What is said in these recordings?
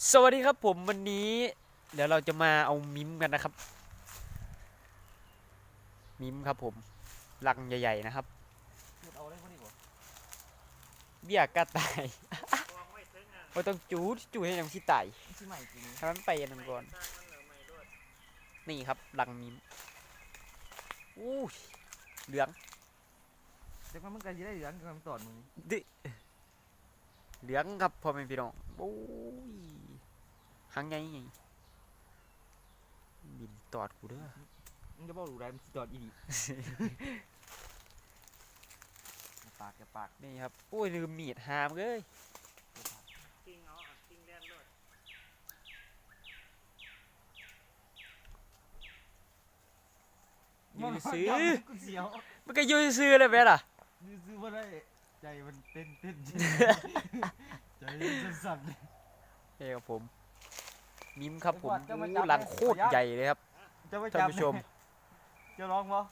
สวัสดีครับผมวันนี้ เดี๋ยวเราจะมาเอามิมกันนะครับ มิมครับผมลังใหญ่ๆนะครับเอาได้พอดีกว่าเบี้ยกระต่ายเราต้องจูดจูดให้ยังที่ไต่ที่ใหม่จริงทำนั้นไปอันนั้นก่อนนี่ครับลังมิมอู้ยเหลืองแต่ว่ามันก็จะได้เหลืองกับมันตอดมึงดิ เหลืองครับพ่อแม่พี่น้องโอ้ยหางไงไงบินตอดกูเด้อมึงจะบอกดูได้มันสิตอดอีดีอย่าปากอย่าปากนี่ครับโอ้ยลืมมีดหามเลยกิ้งเอาอะกิ้งแดนรถยืนซื้อกูเสียวมันก็อยืนซื้อเลยไหมล่ะยืนซื้อมาได้ ใจมันเต้นเต้นใจมันสั่นนี่ครับผม มิมครับผมเดี๋ยวก่อนจะมาโอ้จับลังให้โคตรขออนุญาตใหญ่เลยครับจะไปท่านจับผู้ชม จะร้องปะ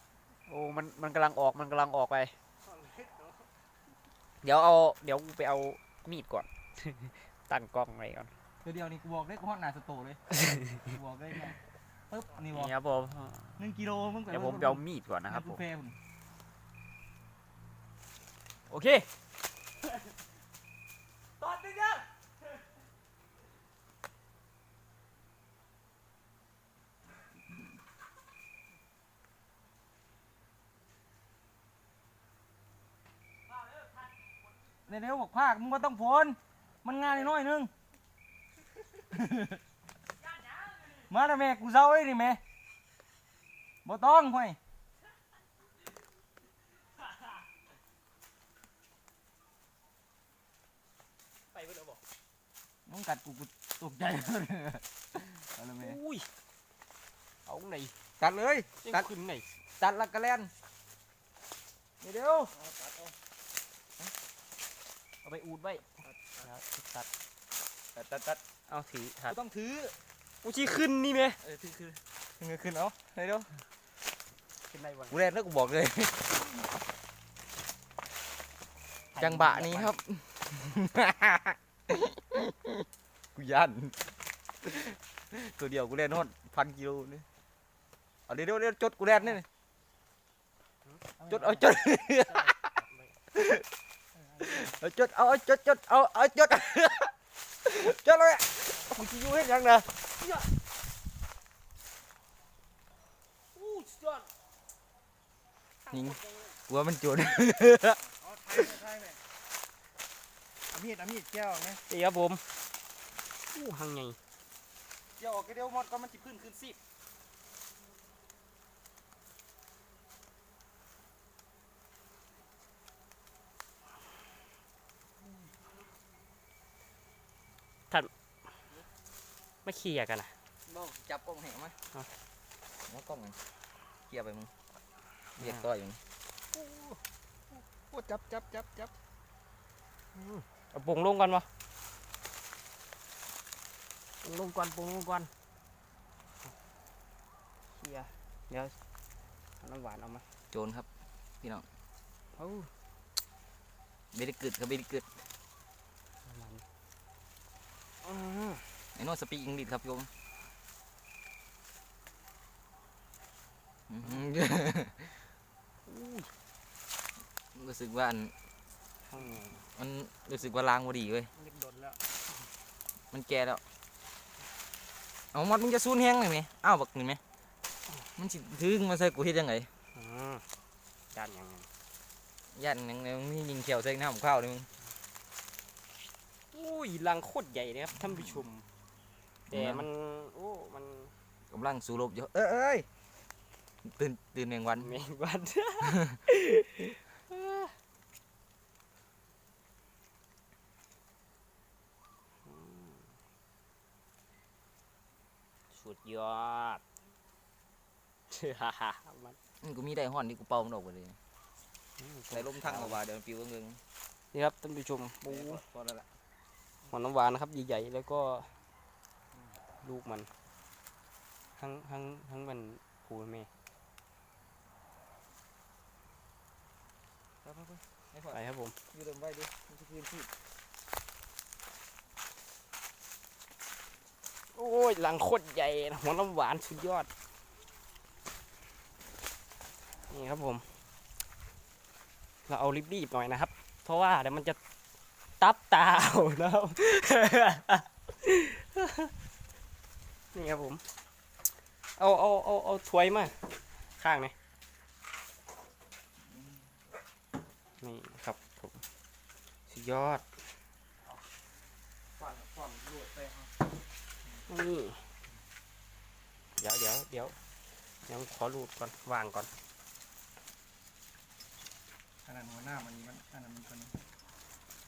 โอ้ มัน มันกำลังออก มันกำลังออกไปของเล็กเนาะเดี๋ยวเอา เดี๋ยวกูไปเอามีดก่อน ตั้งกล้องไว้ก่อนตัวเดียวนี่กูบอกได้กูฮอดหนาสโตเลยกูบอกได้ไงปึ๊บ นี่บอกนี่ครับผมหนึ่งกิโลมึงเดี๋ยวผมไปเอามีดก่อนนะครับผมแฟมึง โอเคตอดดิเนี่ยเร็วๆบอกภาคมึงก็ต้องฝนมันงานน้อยๆนึง มาแล้วแม่กูเศร้าไอ้นี่แม่บ่ต้องห้ย ไปเพื่อบอก มึง กัดกูกูตกใจเลยเอาละแม่อุ้ยเอาไหนตัดเลยยังตัดขึ้นไหนตัดลักกะแลนเดี๋ยวเดี๋ยวเอาไปอูดไว้ตัดตัดตัดตัดเอาถือถักูดต้องถืออูชี้ขึ้นนี่ไหมเออถือคือถือเงยขึ้นเอาเดี๋ยวเดี๋ยวขึ้นได้วันกูแรกแล้วกูบอกเลย จังบะนี้ครับ กูยันตัวเดียวกูเล่นฮอดพันกิโลนี่เอาเดี๋ยวเดี๋ยวเดี๋ยวจดกูแล่นนี่จดเอาจดเอาจดเอาเอาจดจดเอาเอาจดจดเลยมึงจะอยู่เฮ็ดหยังนะอู้สุดยอดยิงกลัวมันโจรเอาไทยไทยแม่เอามีดเอามีดแก้วไหมนี่ครับผม อู้หางไงเดี๋ยวออกเดี๋ยวหมดก็มันจะขึ้นขึ้นสิไม่เคลียร์กันนะบอกจับกล้องแหงไหมเอาเอากล้องมันเกี่ยวไปมึงเรียกต่อยมึงโอ้จับจับจับจับเอาปรุงลงก่อนวะ ปรุงลงก่อนปรุงลงก่อนเคลียร์เดี๋ยวเอาน้ำหวานเอามาโจรครับ พี่น้องเอาเบริกึดครับเบริกึดน้ำหวานอือไอ้โน้ตสปีกอังกฤษครับโยมอื้อหือรู้สึกว่าอันข้างในมันรู้สึกว่าล้างบ่ดีเว้ยเรียบโดนแล้ว มันแก่แล้ว เอามอดมึงจะซูนแห้งเลยไหมอ้าวบักนี่ไหมมันสิถึงมาใส่กูเฮ็ดยังไงอือจานยังไงยันยังไงมึงยิงเขียวใส่หน้าผมข้าวเลยมึงอุ้ยรังโคตรใหญ่เลยครับท่านผู้ชมแต่มันโอ้มันกำลังสู้รบอยู่เอ้ยเอ้ยตื่นตื่นแมงวันแมงวัน สุดยอดมันอืมกูมีได้ห่อนที่กูเป่ามันออกไปเลยใส่ลมทั้งเอาว่าเดี๋ยวมันปิวเงงนี่ครับท่านผู้ชมปูพอแล้วล่ะหอนน้ำหวานนะครับใหญ่ๆแล้วก็ลูกมันทั้งทั้งทั้งมันปูแม่ไปไปไปให้พอไปครับผมอยู่เดิมไว้ดิมันจะคืนที่ โอ้ยหลังโคตรใหญ่นะหัวน้ำหวานสุดยอด นี่ครับผม เราเอารีบๆหน่อยนะครับ เพราะว่าเดี๋ยวมันจะตับตาเอานะครับ นี่ครับผม เอาเอาเอาเอาถ้วยมาข้างไหนนี่ครับผมสุดยอดฟันฟันลวดไปเอา นี่ เดี๋ยวเดี๋ยวเดี๋ยวยังขอรูดก่อนวางก่อนอันนั้นหัวหน้ามันมันอันนั้นมันตัวนี้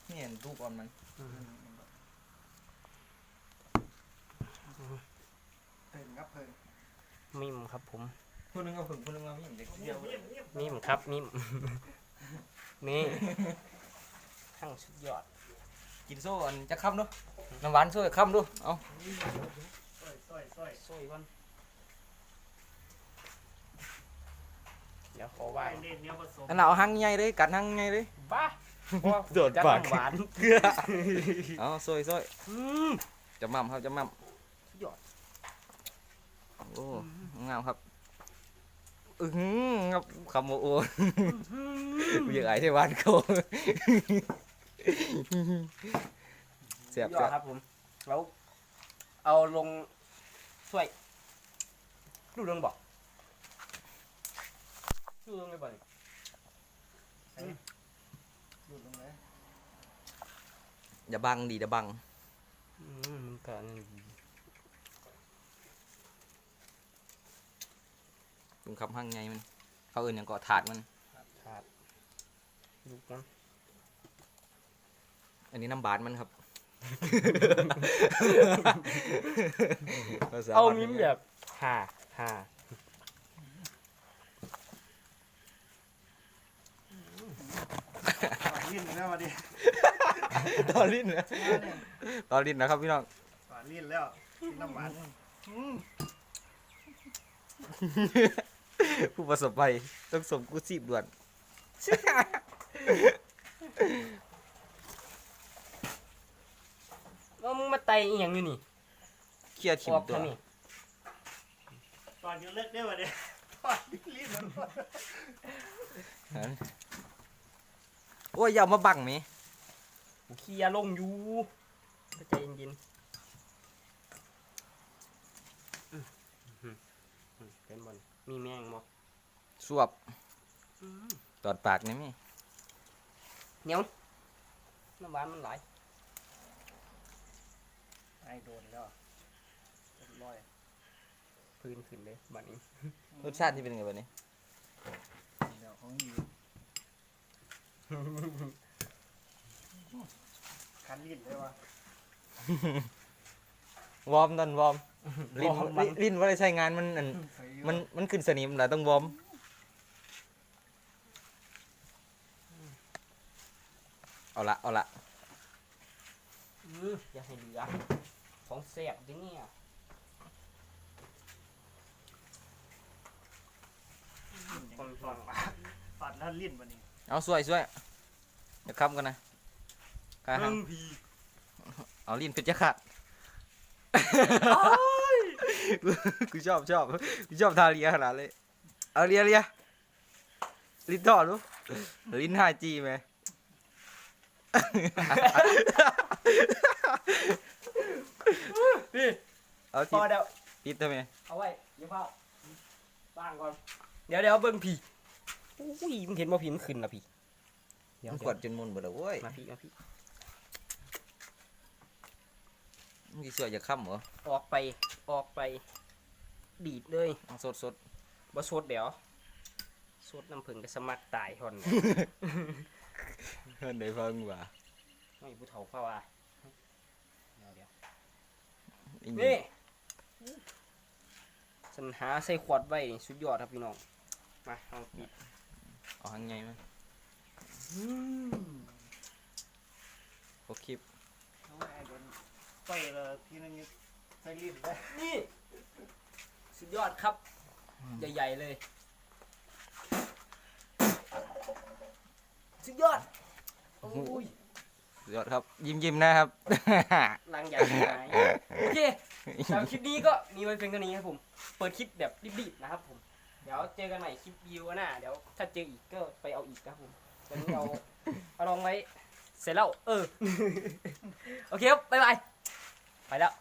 นี่เห็นรูปอ่อนมันเพิ่งครับเพิ่งมิมครับผมคนนึงเอาผึ่งคนนึงเอาพี่เด็กเดียวมิมครับมิมนี่ทั้งสุดยอด กินโซ่อันจะค้ำดูน้ำหวานโซ่จะค้ำดูเอาสร้อยสร้อยสร้อยสวยก่อนเดี๋ยวขอไหววางเล่นเนี้ยผสมอันน่ะเอาหังใหญ่เลยกัดหังใหญ่เลยบ้าโดดจักปากน้ำหวานเอาโซ่โซ่อืมจะมั่มครับจะมั่มสุดยอดโอ้งามครับอือหือครับคำโอโอกูอยากไอ้ที่บ้านเขา เสียบสุดยอเสียดบครับผม แล้ว เอาลงถ้วยดูเรื่องบอกดูเรื่องเลยบ่อยดูดลงเลยอย่าบังดีอย่าบังอืมมันก็นั่นดีลุงคำหังใหญ่มัน เขาเอื่นอย่างเกาะถาดมันขาดลูกมัน อันนี้น้ำบาดมันครับ ภษเอาบ้นมิ้มแบบห่าห่าฝาลิ้นแล้วมาดิตอลิ้นนะตอลิ้นนะครับพี่น้องฝาลิ้นแล้วกินน้ำหวานผู้ประสบภัยต้องส่งกู้ชีพด่วน แล้วมึงมาไตอีหยังอยู่นี่เคลียร์ถิ่มออกตัวทางนี้ตอนอยู่เลิกได้ป่ะเนี่ยตอนลิ้นมันโอ้ยอย่าเอามาบังไหมกูเคลียร์ลงอยู่ก็ใจเย็นๆอืมอืมอืมเป็นบอลมีแมงบ่สวบตอดปากนี่มั้ยเหนียวน้ำหวานมันหลาย ไอโดนแล้วเรียบร้อยพื้นขึ้นเลยบัดนี้รสชาติที่เป็นไงบ้านี้นี่แล้วของดีคันลิ้นได้ป่ะวอร์มตอนวอร์มลิ้นวอร์มมันลิ้นว่าได้ใช้งานมันอันมันมันขึ้นสนิมแล้วต้องวอร์มเอาละเอาละอื้ออย่าให้เหลือ ของแสบดิเนี่ยคนฟังปัดแล้วลิ้นป่ะนี่เอาสวยสวยเดี๋ยวค้ำกันนะกาหังพีเอาลิ้นเพชรขาดกูชอบชอบกูชอบทาเลียขนาดเลยเอาเลียเลียลิ้นต่อดูลิ้นห้าจีไหม พี่ เอาพติอดเดี๋ยวติดทำไมเอาไว้เดี๋ยวเฝ้าบ้างก่อน เดี๋ยวเดี๋ยวเบิ่งพี่อุ้ยมึงเห็นว่าพี่มันขึ้นละพี่เดี๋ยวมันเดี๋กยวดจนมุนเบิดแล้วเว้ยมาพี่มาพี่มึงสิสวยจะค้ำเหรอออกไปออกไป ดีดเลยเอาสดสดบ่สดเดี๋ยวสดน้ำผึ้งก็สมัครตายทนเพื่อนได้ฟังว่าไม่ผู้เฒ่าเข้าว่าเดี๋ยวเดี๋ยวอีนี่ สัญหาใส่ขวดไว้นี่สุดยอดครับพี่น้อง มาเอาปิดเอาหังไงมั้ยโอคลิปเอาไอโดนไปเลยทีนึงนี่ใส่ลิ้นได้นี่สุดยอดครับ ใหญ่ๆเลย สุดยอด โอ้ยสุด ยอดครับยิ้มยิ้มๆนะครับ ลังใหญ่หายเคสำหรับคลิปนี้ก็มีไว้เพียงเท่านี้ครับผม เปิดคลิปแบบรีบๆนะครับผม เดี๋ยวเจอกันใหม่คลิปวิวหน้าเดี๋ยวถ้าเจออีกก็ไปเอาอีกครับผมตอนนี้เอาเอาลองไว้เสร็จแล้วเออ โอเคครับบ๊ายบาย ไปแล้ว